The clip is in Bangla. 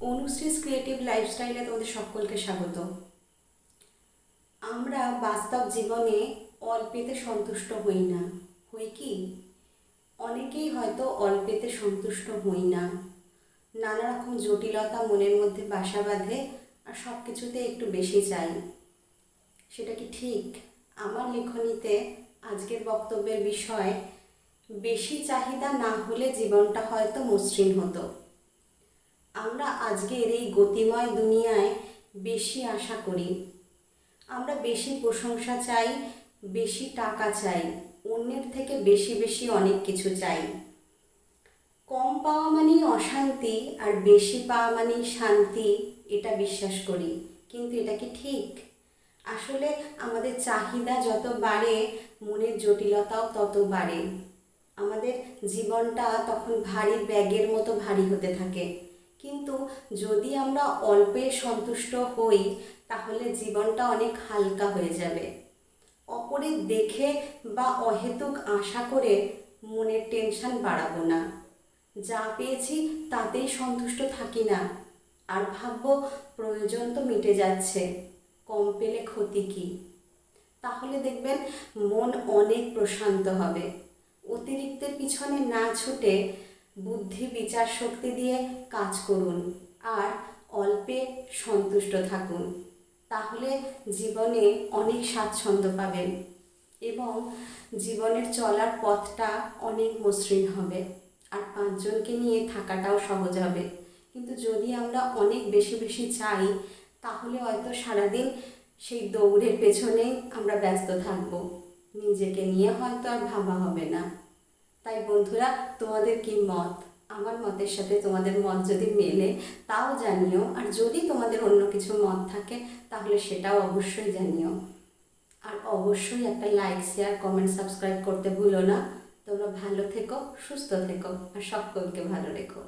অনুশ্রীস ক্রিয়েটিভ লাইফস্টাইলে তোমাদের সকলকে স্বাগত। আমরা বাস্তব জীবনে অল্পেতে সন্তুষ্ট হই না। হই কি? অনেকেই হয়তো অল্পেতে সন্তুষ্ট হই না। নানা রকম জটিলতা মনের মধ্যে বাসা বাঁধে আর সব কিছুতে একটু বেশি চাই। সেটা কি ঠিক? আমার লেখনীতে আজকের বক্তব্যের বিষয়, বেশি চাহিদা না হলে জীবনটা হয়তো মসৃণ হতো। আমরা আজকের এই গতিময় দুনিয়ায় বেশি আশা করি। আমরা বেশি প্রশংসা চাই, বেশি টাকা চাই, অন্যের থেকে বেশি বেশি অনেক কিছু চাই। কম পাওয়া মানেই অশান্তি আর বেশি পাওয়া মানেই শান্তি, এটা বিশ্বাস করি। কিন্তু এটা কি ঠিক? আসলে আমাদের চাহিদা যত বাড়ে, মনের জটিলতাও তত বাড়ে। আমাদের জীবনটা তখন ভারী ব্যাগের মতো ভারী হতে থাকে। কিন্তু যদি আমরা অল্পে সন্তুষ্ট হই, তাহলে জীবনটা অনেক হালকা হয়ে যাবে। অপরের দেখে বা অহেতুক আশা করে মনের টেনশন বাড়াবো না। যা পেয়েছি তাতেই সন্তুষ্ট থাকি না। আর ভাবব, প্রয়োজন তো মিটে যাচ্ছে, কম পেলে ক্ষতি কি? তাহলে দেখবেন, মন অনেক প্রশান্ত হবে। অতিরিক্তের পিছনে না ছুটে বুদ্ধি, বিচার শক্তি দিয়ে কাজ করুন আর অল্পে সন্তুষ্ট থাকুন। তাহলে জীবনে অনেক স্বাচ্ছন্দ্য পাবেন এবং জীবনের চলার পথটা অনেক মসৃণ হবে। আর পাঁচজনকে নিয়ে থাকাটাও সহজ হবে। কিন্তু যদি আমরা অনেক বেশি বেশি চাই, তাহলে হয়তো সারাদিন সেই দৌড়ের পেছনেই আমরা ব্যস্ত থাকব। নিজেকে নিয়ে হয়তো আর ভাবা হবে না। তাই বন্ধুরা, তোমাদের কি মত? আমার মতের সাথে তোমাদের মত যদি মেলে, তাও জানিও। আর যদি তোমাদের অন্য কিছু মত থাকে, তাহলে সেটাও অবশ্যই জানিও। আর অবশ্যই একটা লাইক শেয়ার কমেন্ট সাবস্ক্রাইব করতে ভুলো না। তোমরা ভালো থেকো, সুস্থ থেকো, আর সকলকে ভালো রেখো।